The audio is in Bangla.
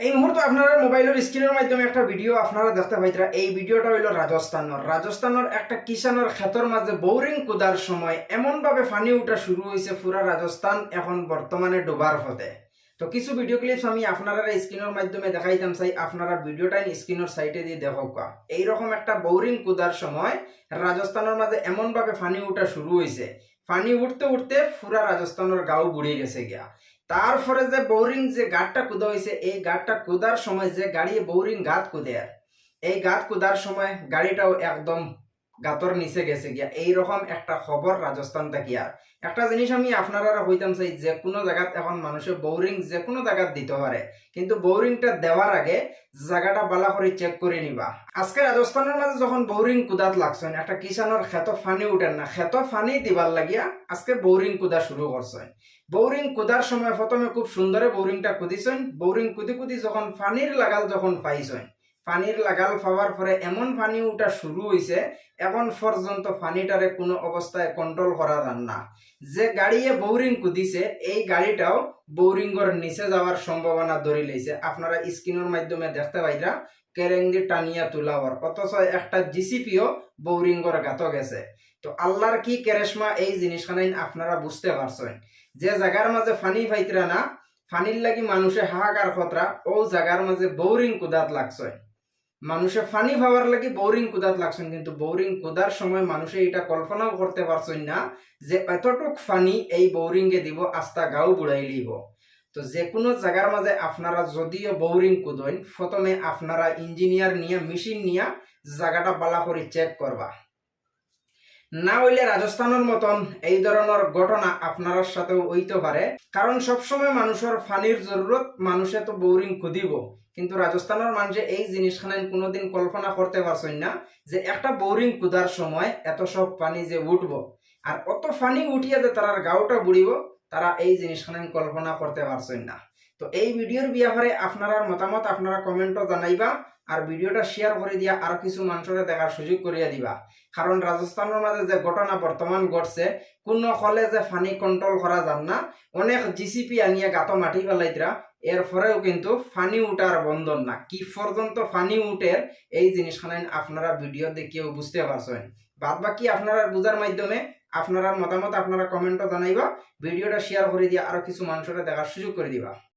এই মুহূর্তে আপনারা মোবাইলের স্ক্রিনের মাধ্যমে একটা ভিডিও আপনারা দেখতে পাইতরা। এই ভিডিওটা হইল রাজস্থানের। রাজস্থানের একটা কিষানের ক্ষেতর মাঝে বোরিং কুদার সময় এমন ভাবে ফানি উঠা শুরু হয়েছে পুরা রাজস্থান, এখন বর্তমানে ডোবার পথে। তো কিছু ভিডিও ক্লিপস আমি আপনারা স্ক্রিনের মাধ্যমে দেখাইতাম চাই। আপনারা ভিডিওটা স্ক্রিনের সাইটে দিয়ে দেখো এইরকম একটা বোরিং কুদার সময় রাজস্থানের মাঝে এমন ভাবে ফানি উঠা শুরু হয়েছে ফানি উঠতে উঠতে পুরা রাজস্থানের গাও বুড়ে গেছে গিয়া। তারপরে যে বোরিং যে গাঁটটা কুদা হয়েছে এই গাঁটটা কুদার সময় যে গাড়ি বৌরিং গাঁত কুদে, এই গাঁত কুদার সময় গাড়িটাও একদম গাতর নিচে গেছে গিয়া। এইরকম একটা খবর রাজস্থান থেকে আর একটা জিনিস আমি আপনারা হইতাম চাই যে কোনো জায়গাত এখন মানুষের বোরিং যে কোনো জায়গাত দিতে পারে কিন্তু বোরিংটা দেওয়ার আগে জায়গাটা বালা করে চেক করে নিবা। আজকে রাজস্থানের মাঝে যখন বোরিং কুদাত লাগছেন একটা কিষানোর ক্ষেত ফানি উঠেন না ক্ষেত ফানি দিবার লাগিয়া আজকে বোরিং কুদা শুরু করছেন বোরিং কুদার সময় প্রথমে খুব সুন্দরে বোরিংটা কুদিছেন বোরিং কুদি কুদি যখন পানির লাগাল যখন পাইছেন পানির লাগাল পাওয়ার পরে এমন পানি উঠা শুরু হয়েছে এখন পর্যন্ত পানিটারে কোনো অবস্থায় কন্ট্রোল করা যান না। যে গাড়িয়ে বোরিং কুদিছে, এই গাড়িটাও বোরিংয়ের নিচে যাওয়ার সম্ভাবনা ধরে লইছে আপনারা স্ক্রিনের মাধ্যমে দেখতে পাইরা কেরেঙ্গি টানিয়া তুলাওয়ার অথচ একটা জিসিপিও বোরিংয়ের গাত গেছে তো আল্লাহর কি কেরেশমা এই জিনিসখানাই আপনারা বুঝতে পারছেন। যে জায়গার মাঝে ফানি পাইতরা না ফানির লাগি মানুষে হাহাকার খতরা ও জায়গার মাঝে বোরিং কুদাত লাগছে মানুষে ফানি ভাবার লাগে বোরিং কুদাত লাগছেন, কিন্তু বোরিং কুদার সময় মানুষে এটা কল্পনাও করতে পারছেন না যে এতটুক ফানি এই বোরিং এ দিব, আস্তা গাও বুড়াই লিব। তো যে কোনো জায়গার মাঝে আপনারা যদিও বোরিং কুদইন, প্রথমে আপনারা ইঞ্জিনিয়ার নিয়ে মেশিন নিয়ে জায়গাটা বালা করে চেক করবা। না হইলে রাজস্থানের মতন এই ধরনের ঘটনা আপনার সাথেও হইতে পারে। কারণ সবসময় মানুষের ফানির জরুরত, মানুষে তো বোরিং খুদিব কিন্তু রাজস্থানের মানুষে এই জিনিসখানে কোনোদিন কল্পনা করতে পারছেন না যে একটা বোরিং কুদার সময় এত সব পানি যে উঠব। আর অত পানি উঠিয়ে যে তারার গাওটা বুড়িব, তারা এই জিনিসখানে কল্পনা করতে পারছেন না। তো এই ভিডিওর ব্যাপারে আপনার মতামত, আপনারা কমেন্টও জানাইবা। আর ভিডিওটা শেয়ার করে দিয়া আর কিছু মানুষের দেখার সুযোগ করিয়া দিবা। কারণ রাজস্থানের মাঝে যে ঘটনা বর্তমান ঘটছে, কোন হলে যে ফানি কন্ট্রোল করা যান না। অনেক জিসিপি আনিয়া গাতো মাটি পেলাইতরা এর পরেও কিন্তু ফানি উঠার বন্ধন না। কি পর্যন্ত ফানি উঠের এই জিনিসখানে আপনারা ভিডিও দেখিয়েও বুঝতে পারছেন। বাদ বাকি আপনারা বুঝার মাধ্যমে আপনার মতামত আপনারা কমেন্টও জানাইবা। ভিডিওটা শেয়ার করে দিয়া আরও কিছু মানুষের দেখার সুযোগ করে দিবা।